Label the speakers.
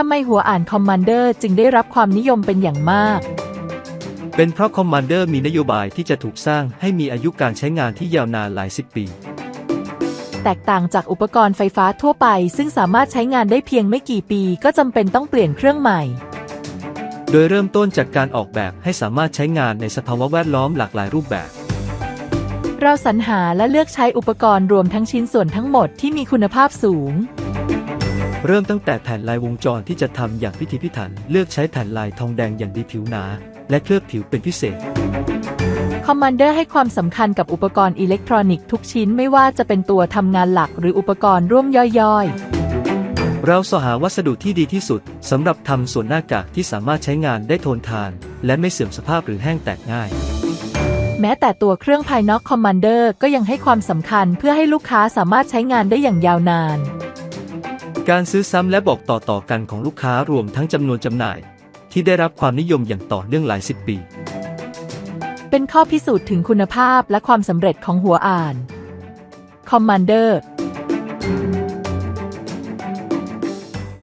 Speaker 1: ทำไมหัวอ่านคอมมานเดอร์จึงได้รับความนิยมเป็นอย่างมาก
Speaker 2: เป็นเพราะคอมมานเดอร์มีนโยบายที่จะถูกสร้างให้มีอายุการใช้งานที่ยาวนานหลายสิบปี
Speaker 1: แตกต่างจากอุปกรณ์ไฟฟ้าทั่วไป ซึ่งสามารถใช้งานได้เพียงไม่กี่ปี ก็จำเป็นต้องเปลี่ยนเครื่องใหม่
Speaker 2: โดยเริ่มต้นจากการออกแบบให้สามารถใช้งานในสภาวะแวดล้อมหลากหลายรูปแบบ
Speaker 1: เราสรรหาและเลือกใช้อุปกรณ์รวมทั้งชิ้นส่วนทั้งหมดที่มีคุณภาพสูง
Speaker 2: เริ่มตั้งแต่แผ่นลายวงจรที่จะทำอย่างพิถีพิถัน เลือกใช้แผ่นลายทองแดงอย่างดีผิวหนา และเคลือบผิวเป็นพิเศษ
Speaker 1: คอมมานเดอร์ให้ความสำคัญกับอุปกรณ์อิเล็กทรอนิกส์ทุกชิ้นไม่ว่าจะเป็นตัวทำงานหลักหรืออุปกรณ์ร่วมย่อย
Speaker 2: เราสหาวัสดุที่ดีที่สุดสำหรับทำส่วนหน้ากากที่สามารถใช้งานได้ทนทาน และไม่เสื่อมสภาพหรือแห้งแตกง่าย
Speaker 1: ๆแม้แต่ตัวเครื่องภายนอกคอมมานเดอร์ก็ยังให้ความสำคัญเพื่อให้ลูกค้าสามารถใช้งานได้อย่างยาวนาน
Speaker 2: การซื้อซ้ำและบอกต่อๆกันของลูกค้ารวมทั้งจำนวนจำหน่าย ที่ได้รับความนิยมอย่างต่อเนื่องหลายสิบปี
Speaker 1: เป็นข้อพิสูจน์ถึงคุณภาพและความสำเร็จของหัวอ่านค